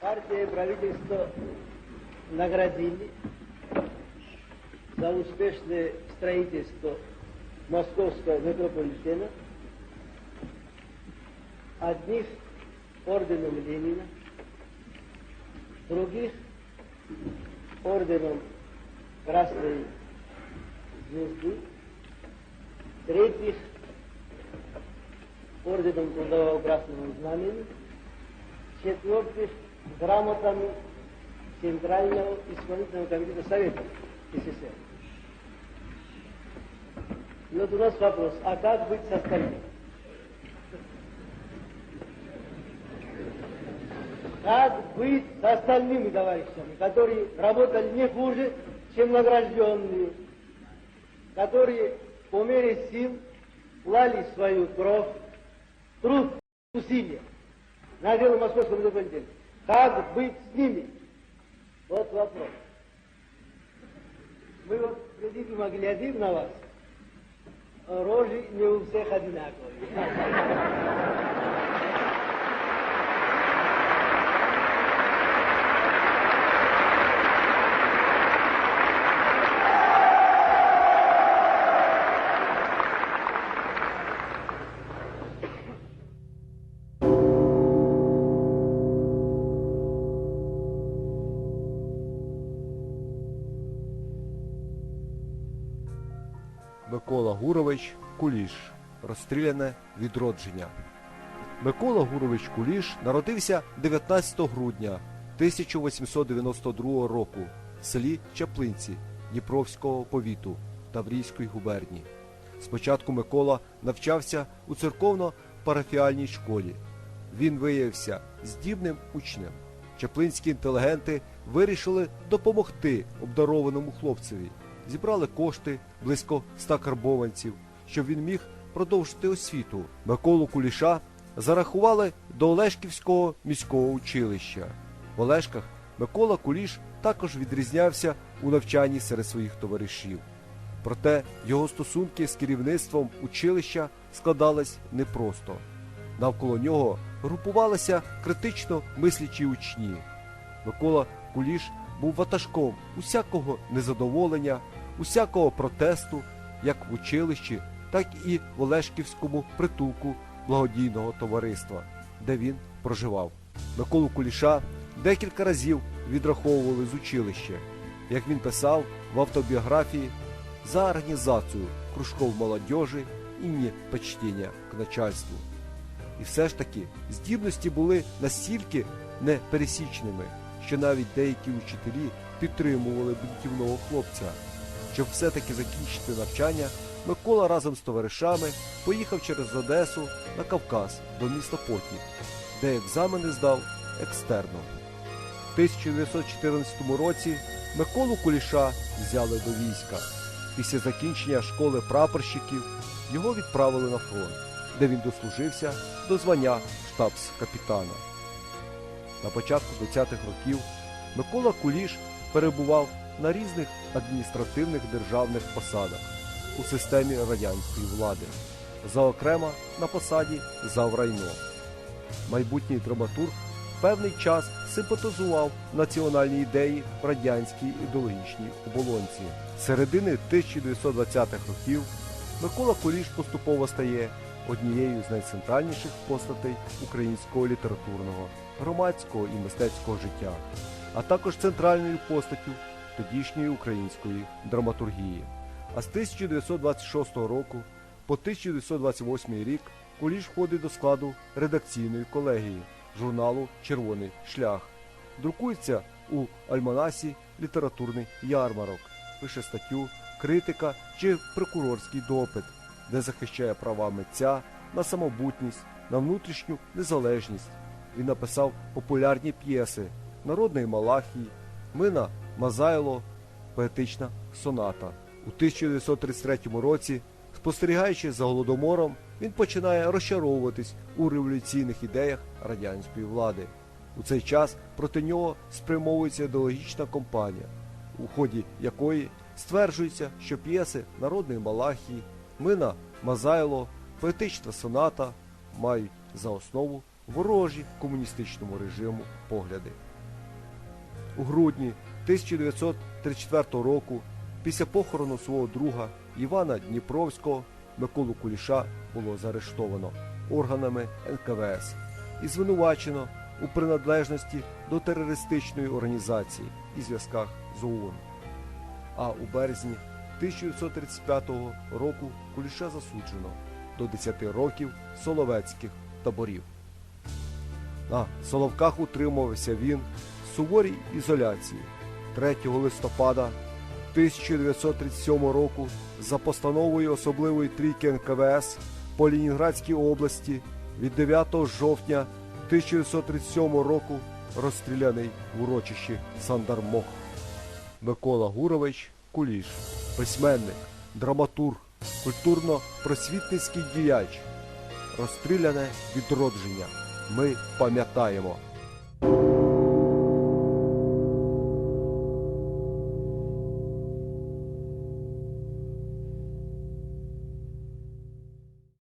Партия и правительство наградили за успешное строительство московского метрополитена одних орденом Ленина, других орденом Красной Звезды, третьих орденом Трудового Красного Знамени, четвертых грамотами Центрального исполнительного комитета Совета СССР. И вот у нас вопрос, а как быть с остальными? Как быть с остальными товарищами, которые работали не хуже, чем награжденные, которые по мере сил клали свою кровь, труд, усилия на дело московского метрополитена. Как быть с ними? Вот вопрос. Мы вот президиума глядим на вас, рожи не у всех одинаковые. Микола Гурович Куліш. Розстріляне відродження. Микола Гурович Куліш народився 19 грудня 1892 року в селі Чаплинці Дніпровського повіту Таврійської губернії. Спочатку Микола навчався у церковно-парафіальній школі. Він виявився здібним учнем. Чаплинські інтелігенти вирішили допомогти обдарованому хлопцеві. Зібрали кошти близько ста карбованців, щоб він міг продовжити освіту. Миколу Куліша зарахували до Олешківського міського училища. В Олешках Микола Куліш також відрізнявся у навчанні серед своїх товаришів. Проте його стосунки з керівництвом училища складались непросто. Навколо нього групувалися критично мислячі учні. Микола Куліш був ватажком усякого незадоволення, усякого протесту, як в училищі, так і в Олешківському притулку благодійного товариства, де він проживав. Миколу Куліша декілька разів відраховували з училища, як він писав в автобіографії за організацію кружков молодежі і непочтення к начальству. І все ж таки здібності були настільки непересічними, що навіть деякі учителі підтримували бунтівного хлопця. Щоб все-таки закінчити навчання, Микола разом з товаришами поїхав через Одесу на Кавказ до міста Потнік, де екзамени здав екстерном. В 1914 році Миколу Куліша взяли до війська. Після закінчення школи прапорщиків його відправили на фронт, де він дослужився до звання штабс-капітана. На початку 20-х років Микола Куліш перебував на різних адміністративних державних посадах у системі радянської влади, зокрема на посаді заврайно. Майбутній драматург певний час симпатизував національні ідеї в радянській ідеологічній оболонці. З середини 1920-х років Микола Куліш поступово стає однією з найцентральніших постатей українського літературного, громадського і мистецького життя, а також центральною постаттю тодішньої української драматургії. А з 1926 року по 1928 рік Куліш входить до складу редакційної колегії журналу Червоний шлях. Друкується у Альманасі літературний ярмарок, пише статтю, критика чи прокурорський допит, де захищає права митця на самобутність, на внутрішню незалежність. Він написав популярні п'єси Народний Малахій, Мина Мазайло, поетична соната. У 1933 році, спостерігаючи за голодомором, він починає розчаровуватись у революційних ідеях радянської влади. У цей час проти нього спрямовується ідеологічна кампанія, у ході якої стверджується, що п'єси Народний Малахій, Мина Мазайло, поетична соната мають за основу ворожі комуністичному режиму погляди. У грудні 1934 року, після похорону свого друга Івана Дніпровського, Миколу Куліша було заарештовано органами НКВС і звинувачено у приналежності до терористичної організації і зв'язках з ОУН. А у березні 1935 року Куліша засуджено до 10 років соловецьких таборів. На Соловках утримувався він в суворій ізоляції 3 листопада 1937 року за постановою особливої трійки НКВС по Ленінградській області від 9 жовтня 1937 року розстріляний в урочищі Сандармох. Микола Гурович Куліш, письменник, драматург, культурно-просвітницький діяч. Розстріляне відродження. Ми пам'ятаємо.